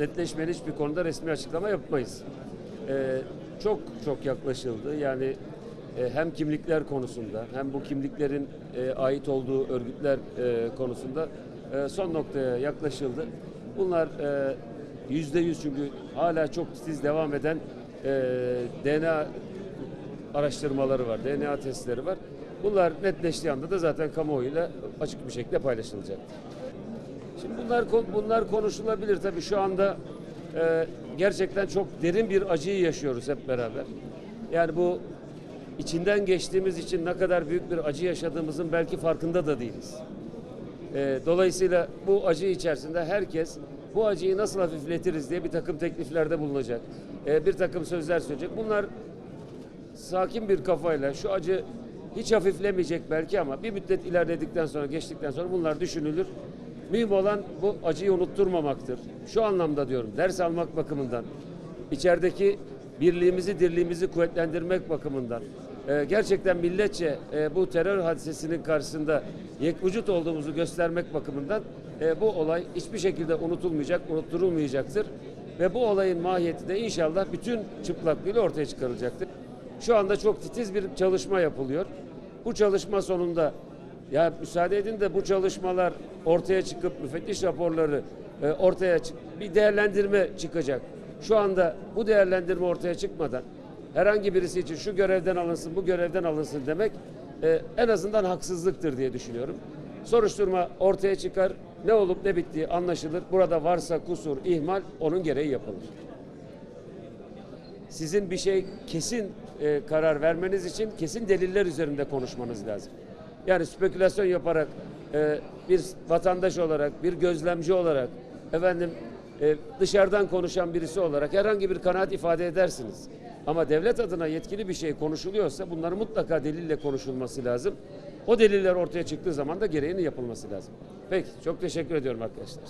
netleşmeyen hiçbir konuda resmi açıklama yapmayız. Ee, çok çok yaklaşıldı. Yani e, hem kimlikler konusunda hem bu kimliklerin e, ait olduğu örgütler e, konusunda e, son noktaya yaklaşıldı. Bunlar e, yüzde yüz çünkü hala çok titiz devam eden e, DNA araştırmaları var, DNA testleri var. Bunlar netleştiği anda da zaten kamuoyuyla açık bir şekilde paylaşılacak. Şimdi bunlar bunlar konuşulabilir tabii şu anda e, gerçekten çok derin bir acıyı yaşıyoruz hep beraber. Yani bu içinden geçtiğimiz için ne kadar büyük bir acı yaşadığımızın belki farkında da değiliz. E, dolayısıyla bu acı içerisinde herkes bu acıyı nasıl hafifletiriz diye bir takım tekliflerde bulunacak. E, bir takım sözler söyleyecek. Bunlar sakin bir kafayla şu acı hiç hafiflemeyecek belki ama bir müddet ilerledikten sonra geçtikten sonra bunlar düşünülür. Mühim olan bu acıyı unutturmamaktır. Şu anlamda diyorum ders almak bakımından içerideki birliğimizi dirliğimizi kuvvetlendirmek bakımından e, gerçekten milletçe e, bu terör hadisesinin karşısında yekvücut olduğumuzu göstermek bakımından e, bu olay hiçbir şekilde unutulmayacak, unutturulmayacaktır. Ve bu olayın mahiyeti de inşallah bütün çıplaklığıyla ortaya çıkarılacaktır. Şu anda çok titiz bir çalışma yapılıyor. Bu çalışma sonunda ya müsaade edin de bu çalışmalar ortaya çıkıp müfettiş raporları e, ortaya çık bir değerlendirme çıkacak. Şu anda bu değerlendirme ortaya çıkmadan herhangi birisi için şu görevden alınsın, bu görevden alınsın demek e, en azından haksızlıktır diye düşünüyorum. Soruşturma ortaya çıkar, ne olup ne bittiği anlaşılır. Burada varsa kusur, ihmal onun gereği yapılır sizin bir şey kesin e, karar vermeniz için kesin deliller üzerinde konuşmanız lazım. Yani spekülasyon yaparak e, bir vatandaş olarak, bir gözlemci olarak, efendim e, dışarıdan konuşan birisi olarak herhangi bir kanaat ifade edersiniz. Ama devlet adına yetkili bir şey konuşuluyorsa bunların mutlaka delille konuşulması lazım. O deliller ortaya çıktığı zaman da gereğinin yapılması lazım. Peki, çok teşekkür ediyorum arkadaşlar.